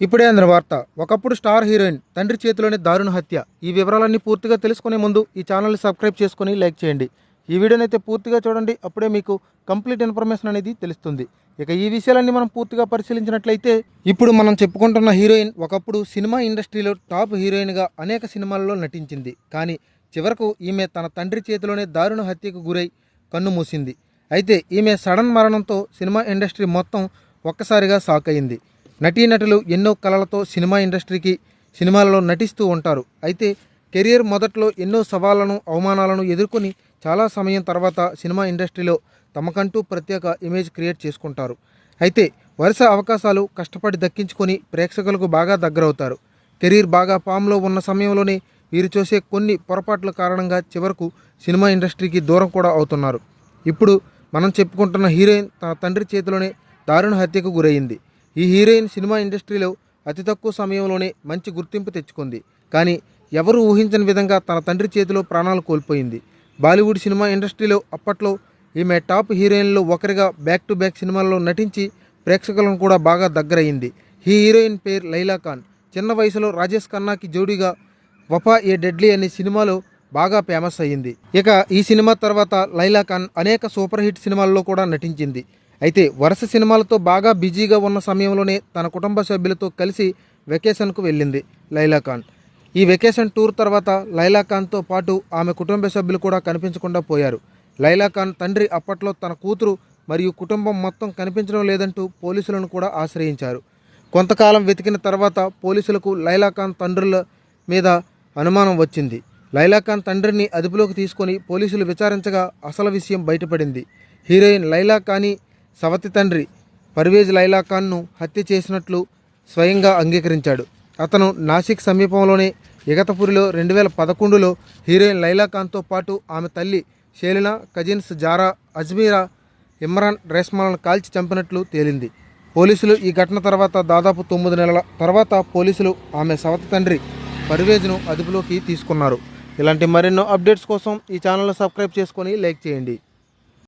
ఇప్పుడే అందిన వార్త. ఒకప్పుడు స్టార్ హీరోయిన్ తండ్రి చేతిలోనే దారుణ హత్య. ఈ వివరాలన్నీ పూర్తిగా తెలుసుకునే ముందు ఈ ఛానల్ని సబ్స్క్రైబ్ చేసుకుని లైక్ చేయండి. ఈ వీడియోని అయితే పూర్తిగా చూడండి. అప్పుడే మీకు కంప్లీట్ ఇన్ఫర్మేషన్ అనేది తెలుస్తుంది. ఇక ఈ విషయాలన్నీ మనం పూర్తిగా పరిశీలించినట్లయితే ఇప్పుడు మనం చెప్పుకుంటున్న హీరోయిన్ ఒకప్పుడు సినిమా ఇండస్ట్రీలో టాప్ హీరోయిన్గా అనేక సినిమాల్లో నటించింది. కానీ చివరకు ఈమె తన తండ్రి చేతిలోనే దారుణ హత్యకు గురై కన్ను మూసింది. అయితే ఈమె సడన్ మరణంతో సినిమా ఇండస్ట్రీ మొత్తం ఒక్కసారిగా షాక్ అయింది. నటీనటులు ఎన్నో కళలతో సినిమా ఇండస్ట్రీకి సినిమాలలో నటిస్తూ ఉంటారు. అయితే కెరియర్ మొదట్లో ఎన్నో సవాళ్ళను అవమానాలను ఎదుర్కొని చాలా సమయం తర్వాత సినిమా ఇండస్ట్రీలో తమకంటూ ప్రత్యేక ఇమేజ్ క్రియేట్ చేసుకుంటారు. అయితే వరుస అవకాశాలు కష్టపడి దక్కించుకొని ప్రేక్షకులకు బాగా దగ్గరవుతారు. కెరీర్ బాగా పామ్లో ఉన్న సమయంలోనే వీరు చేసే కొన్ని పొరపాట్ల కారణంగా చివరకు సినిమా ఇండస్ట్రీకి దూరం కూడా అవుతున్నారు. ఇప్పుడు మనం చెప్పుకుంటున్న హీరోయిన్ తన తండ్రి చేతిలోనే దారుణ హత్యకు గురయ్యింది ఈ హీరోయిన్ సినిమా ఇండస్ట్రీలో అతి తక్కువ సమయంలోనే మంచి గుర్తింపు తెచ్చుకుంది. కానీ ఎవరు ఊహించని విధంగా తన తండ్రి చేతిలో ప్రాణాలు కోల్పోయింది. బాలీవుడ్ సినిమా ఇండస్ట్రీలో అప్పట్లో ఈమె టాప్ హీరోయిన్లో ఒకరిగా బ్యాక్ టు బ్యాక్ సినిమాల్లో నటించి ప్రేక్షకులను కూడా బాగా దగ్గరయ్యింది ఈ హీరోయిన్ పేరు లైలా ఖాన్. చిన్న వయసులో రాజేష్ ఖన్నాకి జోడీగా వఫా ఏ డెడ్లీ అనే సినిమాలో బాగా ఫేమస్ అయ్యింది. ఇక ఈ సినిమా తర్వాత లైలా ఖాన్ అనేక సూపర్ హిట్ సినిమాల్లో కూడా నటించింది. అయితే వరుస సినిమాలతో బాగా బిజీగా ఉన్న సమయంలోనే తన కుటుంబ సభ్యులతో కలిసి వెకేషన్కు వెళ్ళింది లైలా ఖాన్. ఈ వెకేషన్ టూర్ తర్వాత లైలా ఖాన్తో పాటు ఆమె కుటుంబ సభ్యులు కూడా కనిపించకుండా పోయారు. లైలా ఖాన్ తండ్రి అప్పట్లో తన కూతురు మరియు కుటుంబం మొత్తం కనిపించడం లేదంటూ పోలీసులను కూడా ఆశ్రయించారు. కొంతకాలం వెతికిన తర్వాత పోలీసులకు లైలా ఖాన్ తండ్రుల మీద అనుమానం వచ్చింది. లైలా ఖాన్ తండ్రిని అదుపులోకి తీసుకొని పోలీసులు విచారించగా అసలు విషయం బయటపడింది. హీరోయిన్ లైలా ఖానీ సవతి తండ్రి పర్వేజ్ లైలా ఖాన్ను హత్య చేసినట్లు స్వయంగా అంగీకరించాడు. అతను నాసిక్ సమీపంలోనే ఇగతపురిలో రెండు వేల పదకొండులో హీరోయిన్ లైలా ఖాన్తో పాటు ఆమె తల్లి షేలినా కజిన్స్ జారా అజ్మీరా ఇమ్రాన్ రేస్మాలను కాల్చి చంపినట్లు తేలింది. పోలీసులు ఈ ఘటన తర్వాత దాదాపు తొమ్మిది నెలల తర్వాత పోలీసులు ఆమె సవతి తండ్రి పర్వేజ్ను అదుపులోకి తీసుకున్నారు. ఇలాంటి మరెన్నో అప్డేట్స్ కోసం ఈ ఛానల్ను సబ్స్క్రైబ్ చేసుకొని లైక్ చేయండి.